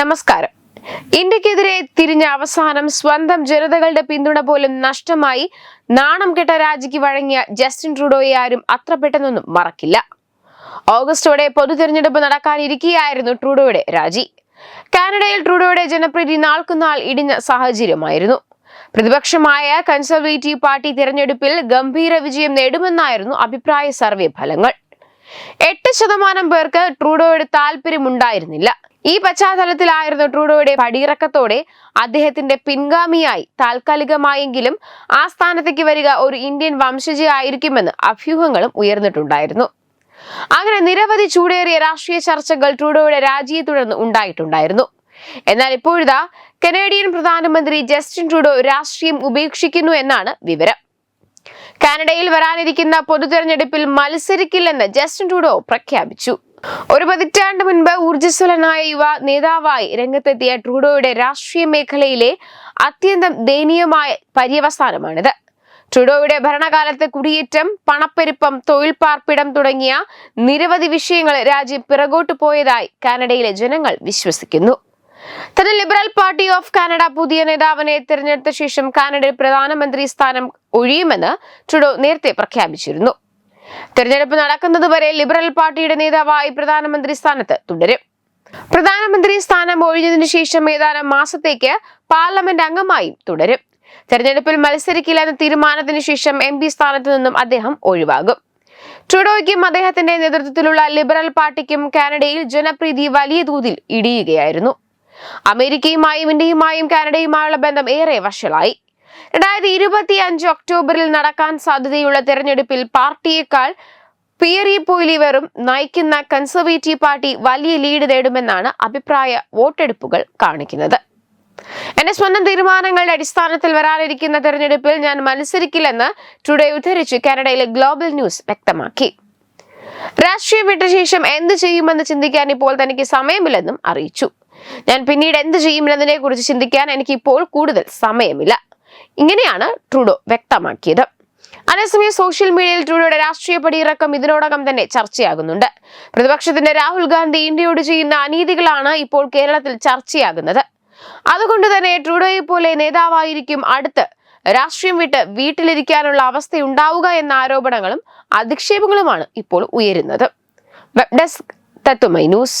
നമസ്കാരം. ഇന്ത്യക്കെതിരെ തിരിഞ്ഞ അവസാനം സ്വന്തം ജനതകളുടെ പിന്തുണ പോലും നഷ്ടമായി. നാണം കെട്ട രാജിക്ക് വഴങ്ങിയ ജസ്റ്റിൻ ട്രൂഡോയെ ആരും അത്ര പെട്ടെന്നൊന്നും മറക്കില്ല. ഓഗസ്റ്റോടെ പൊതു തിരഞ്ഞെടുപ്പ് നടക്കാനിരിക്കെയായിരുന്നു ട്രൂഡോയുടെ രാജി. കാനഡയിൽ ട്രൂഡോയുടെ ജനപ്രീതി നാൾക്കുനാൾ ഇടിഞ്ഞ സാഹചര്യമായിരുന്നു. പ്രതിപക്ഷമായ കൺസർവേറ്റീവ് പാർട്ടി തിരഞ്ഞെടുപ്പിൽ ഗംഭീര വിജയം നേടുമെന്നായിരുന്നു അഭിപ്രായ സർവേ ഫലങ്ങൾ. എട്ട് ശതമാനം പേർക്ക് ട്രൂഡോയുടെ താല്പര്യമുണ്ടായിരുന്നില്ല ഈ പശ്ചാത്തലത്തിലായിരുന്നു ട്രൂഡോയുടെ പടിയിറക്കത്തോടെ അദ്ദേഹത്തിന്റെ പിൻഗാമിയായി താൽക്കാലികമായെങ്കിലും ആ സ്ഥാനത്തേക്ക് വരിക ഒരു ഇന്ത്യൻ വംശജയായിരിക്കുമെന്ന് അഭ്യൂഹങ്ങളും ഉയർന്നിട്ടുണ്ടായിരുന്നു. അങ്ങനെ നിരവധി ചൂടേറിയ രാഷ്ട്രീയ ചർച്ചകൾ ട്രൂഡോയുടെ രാജിയെ തുടർന്ന് ഉണ്ടായിട്ടുണ്ടായിരുന്നു. എന്നാൽ ഇപ്പോഴിതാ കനേഡിയൻ പ്രധാനമന്ത്രി ജസ്റ്റിൻ ട്രൂഡോ രാഷ്ട്രീയം ഉപേക്ഷിക്കുന്നു എന്നാണ് വിവരം. കാനഡയിൽ വരാനിരിക്കുന്ന പൊതു തെരഞ്ഞെടുപ്പിൽ മത്സരിക്കില്ലെന്ന് ജസ്റ്റിൻ ട്രൂഡോ പ്രഖ്യാപിച്ചു. ഒരു പതിറ്റാണ്ട് മുൻപ് ഊർജസ്വലനായ യുവ നേതാവായി രംഗത്തെത്തിയ ട്രൂഡോയുടെ രാഷ്ട്രീയ മേഖലയിലെ അത്യന്തം ദയനീയമായ പര്യവസാനമാണിത്. ട്രൂഡോയുടെ ഭരണകാലത്ത് കുടിയേറ്റം പണപ്പെരുപ്പം തൊഴിൽ പാർപ്പിടം തുടങ്ങിയ നിരവധി വിഷയങ്ങൾ രാജ്യം പിറകോട്ട് പോയതായി കാനഡയിലെ ജനങ്ങൾ വിശ്വസിക്കുന്നു. തന്നെ ലിബറൽ പാർട്ടി ഓഫ് കാനഡ പുതിയ നേതാവിനെ തിരഞ്ഞെടുത്ത ശേഷം കാനഡയിൽ പ്രധാനമന്ത്രി സ്ഥാനം ഒഴിയുമെന്ന് ട്രൂഡോ നേരത്തെ പ്രഖ്യാപിച്ചിരുന്നു. തിരഞ്ഞെടുപ്പ് നടക്കുന്നതുവരെ ലിബറൽ പാർട്ടിയുടെ നേതാവായി പ്രധാനമന്ത്രി സ്ഥാനത്ത് തുടരും. പ്രധാനമന്ത്രി സ്ഥാനം ഒഴിഞ്ഞതിനു ശേഷം ഏതാനും മാസത്തേക്ക് പാർലമെന്റ് അംഗമായും തുടരും. തെരഞ്ഞെടുപ്പിൽ മത്സരിക്കില്ല എന്ന തീരുമാനത്തിന് ശേഷം എം പി സ്ഥാനത്ത് നിന്നും അദ്ദേഹം ഒഴിവാകും. ട്രൂഡോയ്ക്കും അദ്ദേഹത്തിന്റെ നേതൃത്വത്തിലുള്ള ലിബറൽ പാർട്ടിക്കും കാനഡയിൽ ജനപ്രീതി വലിയ തോതിൽ ഇടിയുകയായിരുന്നു. അമേരിക്കയുമായും ഇന്ത്യയുമായും കാനഡയുമായുള്ള ബന്ധം ഏറെ വഷളായി. രണ്ടായിരത്തി ഇരുപത്തി അഞ്ച് ഒക്ടോബറിൽ നടക്കാൻ സാധ്യതയുള്ള തെരഞ്ഞെടുപ്പിൽ പാർട്ടിയേക്കാൾ പിയറി പോയിലിവറും നയിക്കുന്ന കൺസർവേറ്റീവ് പാർട്ടി വലിയ ലീഡ് നേടുമെന്നാണ് അഭിപ്രായ വോട്ടെടുപ്പുകൾ കാണിക്കുന്നത്. എന്റെ സ്വന്തം തീരുമാനങ്ങളുടെ അടിസ്ഥാനത്തിൽ വരാനിരിക്കുന്ന തെരഞ്ഞെടുപ്പിൽ ഞാൻ മത്സരിക്കില്ലെന്ന് ടുഡേ ഉദ്ധരിച്ച് കാനഡയിലെ ഗ്ലോബൽ ന്യൂസ് വ്യക്തമാക്കി. രാഷ്ട്രീയം വിട്ട ശേഷം എന്ത് ചെയ്യുമെന്ന് ചിന്തിക്കാൻ ഇപ്പോൾ തനിക്ക് സമയമില്ലെന്നും അറിയിച്ചു. ഞാൻ പിന്നീട് എന്ത് ചെയ്യുമെന്നതിനെ കുറിച്ച് ചിന്തിക്കാൻ എനിക്ക് ഇപ്പോൾ കൂടുതൽ സമയമില്ല. ഇങ്ങനെയാണ് ട്രൂഡോ വ്യക്തമാക്കിയത്. അതേസമയം സോഷ്യൽ മീഡിയയിൽ ട്രൂഡോയുടെ രാഷ്ട്രീയ പടിയിറക്കം ഇതിനോടകം തന്നെ ചർച്ചയാകുന്നുണ്ട്. പ്രതിപക്ഷത്തിന്റെ രാഹുൽ ഗാന്ധി ഇന്ത്യയോട് ചെയ്യുന്ന അനീതികളാണ് ഇപ്പോൾ കേരളത്തിൽ ചർച്ചയാകുന്നത്. അതുകൊണ്ട് തന്നെ ട്രൂഡോയെ പോലെ നേതാവായിരിക്കും അടുത്ത്. രാഷ്ട്രീയം വിട്ട് വീട്ടിലിരിക്കാനുള്ള അവസ്ഥയുണ്ടാവുക എന്ന ആരോപണങ്ങളും അധിക്ഷേപങ്ങളുമാണ് ഇപ്പോൾ ഉയരുന്നത്. Web desk Tatwamayi news